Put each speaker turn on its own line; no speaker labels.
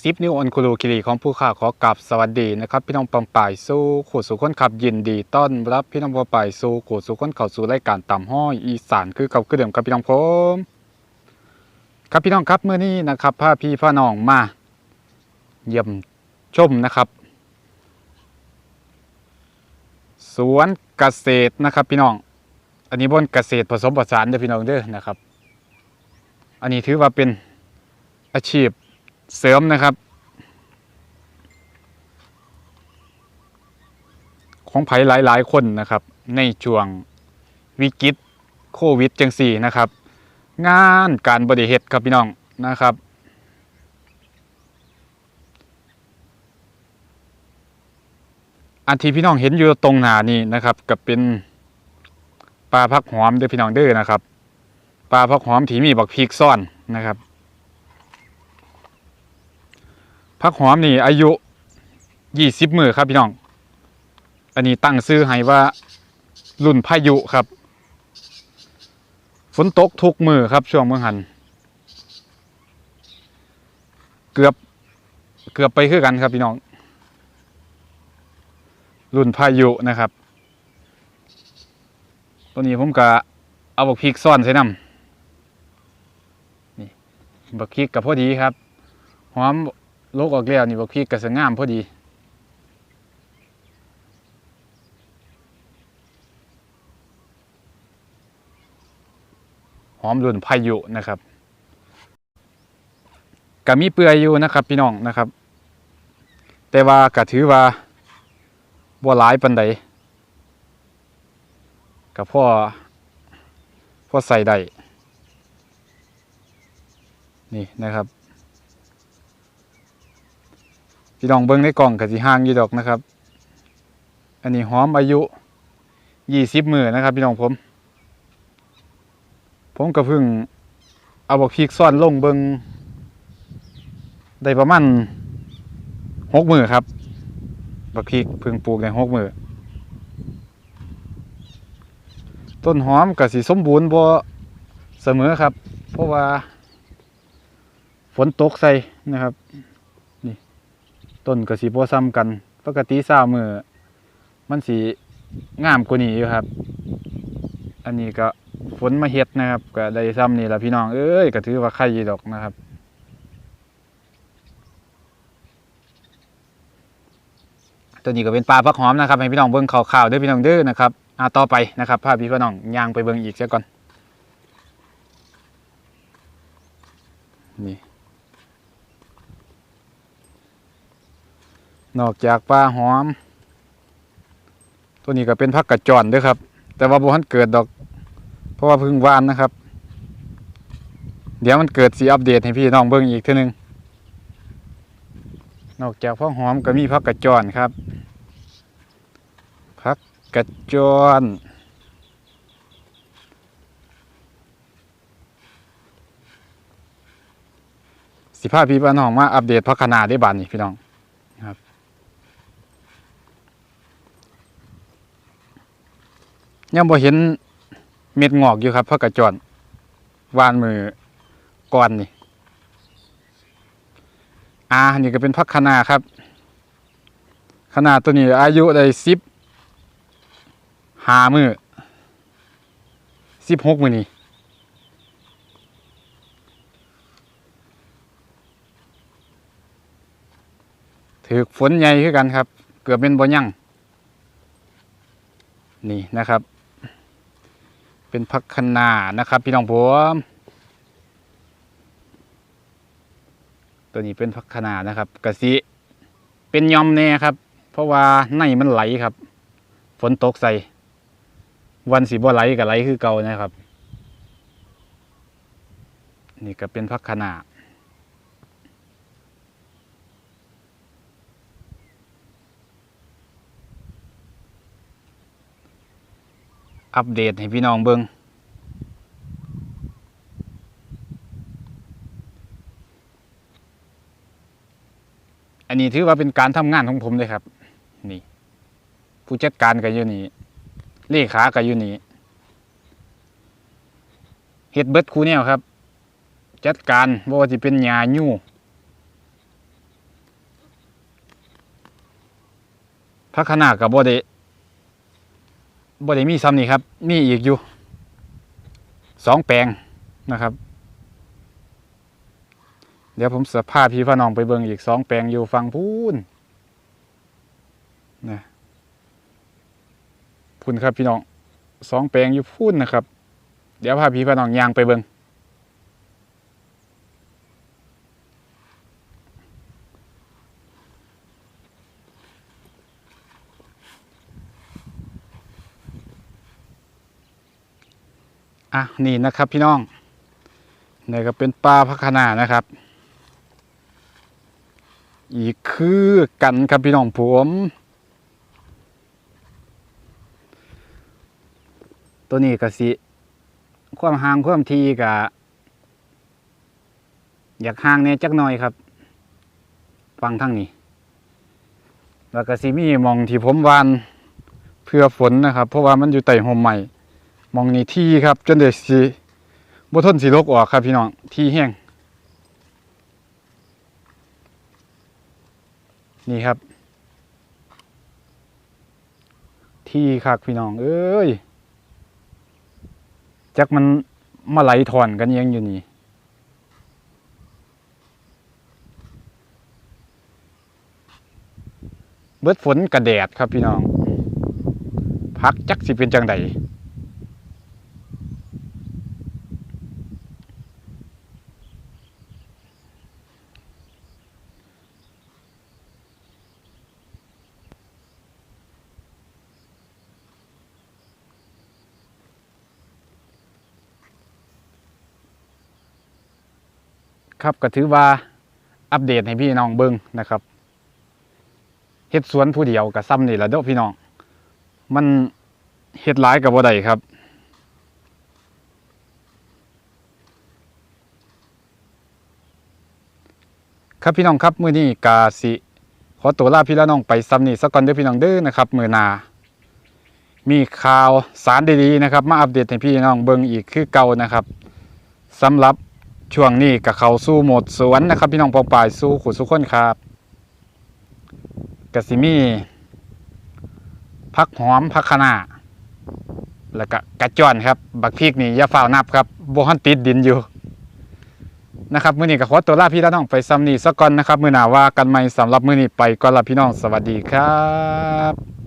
ซิปนิวออนคูลูคิรีของผู้ข่าขอกลับสวัสดีนะครับ พี่น้องปองป่ายสู้ขูดสู่คนขับยินดีต้อนรับพี่น้องปองป่ายสู้ขูดสู่คนเข้าสู่รายการต่ำห้อยอีสานคือเก่าคือเดิมครับพี่น้องผมครับพี่น้องครับเมื่อนี้นะครับพาพี่พาน้องมา เยี่ยมชมนะครับ สวนเกษตรนะครับ พี่น้อง อันนี้บนเกษตรผสมผสานเด้อพี่น้องเด้อนะครับ อันนี้ถือว่าเป็นอาชีพ เสริมนะครับ ของไผ่หลาย ๆ คนนะครับ ในช่วงวิกฤตโควิดจังสี่นะครับ งานการบริเหตุครับพี่น้องนะครับอันที่พี่น้องเห็นอยู่ตรงหน้านี่นะครับกับเป็นปลาพักหอมเด้อพี่น้องเด้อนะครับปลาพักหอมที่มีบักพริกซ่อนนะครับ พักหอมนี่อายุยี่สิบมือครับพี่น้อง อันนี้ตั้งซื้อให้ว่ารุ่นพายุครับ ฝนตกทุกมือครับช่วงเมื่อหัน เกือบเกือบไปคือกันครับพี่น้อง รุ่นพายุนะครับ ตัวนี้ผมก็เอาบักพริกซ่อนใส่น้ำนี่บักพริกกับพอดีครับ หอม ลกออกแล้วนี่บักพริกก็สวยงามพอดี หอมรุ่นพายุนะครับก็มีเปื่อยอยู่นะครับพี่น้องนะครับ แต่ว่าก็ถือว่าบ่หลายปันใดกับพ่อพ่อใส่ได้นี่นะครับ พี่น้องเบิ้งในกล่องกับสีห่างอยู่ดอกนะครับ อันนี้หอมอายุยี่สิบมือนะครับพี่น้องผม ผมก็เพิ่งเอาบักพริกซ่อนลงเบิงได้ประมาณหกมือครับบักพริกเพิ่งปลูกได้หกมือต้นหอมกับสีสมบูรณ์บ่เสมอครับ เพราะว่าฝนตกใส่นะครับ ต้นกับสีบ่ซ้ำกัน ปกติสาวมือมันสีงามกว่านี้อยู่ครับ อันนี้ก็ฝนมาเฮ็ดนะครับ ก็ได้ซ้ำนี่ละพี่น้องเอ้ยก็ถือว่าใครยีดอกนะครับตัวนี้ก็เป็นปลาพักหอมนะครับให้พี่น้องเบิ่งข่าวๆด้อพี่น้องเด้อนะครับอ่าต่อไปนะครับพาพี่พี่น้องย่างไปเบิ่งอีกเสียก่อนนี่ นอกจากปลาหอม ตัวนี้ก็เป็นพักกระจอนด้วยครับ แต่ว่าบ่ทันเกิดดอก เพราะว่าพึ่งวานนะครับ เดี๋ยวมันเกิดสีอัปเดตให้พี่น้องเบิ่งอีกทีนึง นอกจากพักหอมก็มีพักกระจรครับพักกระจรสิพาพี่น้องมาอัปเดตพักขนาดได้บานนี่พี่น้องครับ ยังบ่เห็นเม็ดงอกอยู่ครับพักกระจรวานมือก่อนนี่อ่านี่ก็เป็นพักคนาครับคะนาดตัวนี้อายุได้สิบหามือสิบหกมือนี่ถือฝนใหญ่ขึ้นกันครับ เกือบเป็นบ่ยั่งนี่นะครับ เป็นพักขนานะครับ พี่น้องผมตัวนี้เป็นพักขนานะครับกะสิเป็นยอมแน่ครับ เพราะว่าในมันไหลครับ ฝนตกใส่วันสีบ่ไหลกับไหลคือเก่านะครับ นี่ก็เป็นพักขนา อัปเดตให้พี่น้องเบิง้งอันนี้ถือว่าเป็นการทำงานของผมเลยครับ นี่ ผู้จัดการกันอยู่นี่เลขากันอยู่นี่เฮ็ดเบิร์ดคูเนี่ยครับ จัดการว่าจะเป็นยายูพักขนาดกับบ่ได้ บ่ได้มีซ้ำนี่ครับมีอีกอยู่สองแปลงนะครับ เดี๋ยวผมสภาพี่พาน้องไปเบิ่งอีกสองแปลงอยู่ฟังพูนนะพูนครับพี่น้องสองแปลงอยู่พูนนะครับ เดี๋ยวพาพี่พาน้องย่างไปเบิ่ง อะนี่นะครับพี่น้องนี่ก็เป็นปลาพักขนานะครับ อีกคือกันครับพี่น้องผมตัวนี้ก็สิความห่างความทีกะอยากห่างเนี่ยจักหน่อยครับฟังทั้งนี้ แล้วก็สิมีมองที่ผมวานเพื่อฝนนะครับ เพราะว่ามันอยู่ใต้ห่มใหม่ มองนี่ที่ครับ จนเด็กสิบ่ทนสิลกออกครับพี่น้องที่แห้งนี่ครับ ที่คักพี่น้อง เอ้ยจักมันมาไหลถอนกันยังอยู่นี่เบิดฝนกระแดดครับพี่น้องพักจักสิเป็นจังใด ครับก็ถือว่าอัปเดตให้พี่น้องเบิ่งนะครับเฮ็ดสวนผู้เดียวกับซ้ำนี่ละเด้อพี่น้อง มันเฮ็ดหลายกับบ่ได้ครับ ครับพี่น้องครับมื้อนี้กาสิขอตัวลาพี่และน้องไปซ้ำนี่สักก่อนเด้อพี่น้องเด้อนะครับมื้อหน้ามีข่าวสารดีๆนะครับ มาอัปเดตให้พี่น้องเบิ่งอีกคือเก่านะครับสำหรับ ช่วงนี้กับเขาสู้หมดสวนนะครับ พี่น้องปองปายสู้ขุดสุขคนครับกสิมีพักหอมพักคะน้าแล้วก็กระจอนครับ บักพริกนี่ยาฝ้าวนับครับโบฮันติดดินอยู่นะครับมื้อนี้ก็ขอตัวลาพี่น้องไปซ้ำนี่สักก่อนนะครับ มื้อหน้าว่ากันใหม่สำหรับมื้อนี้ไปก่อนละพี่น้องสวัสดีครับ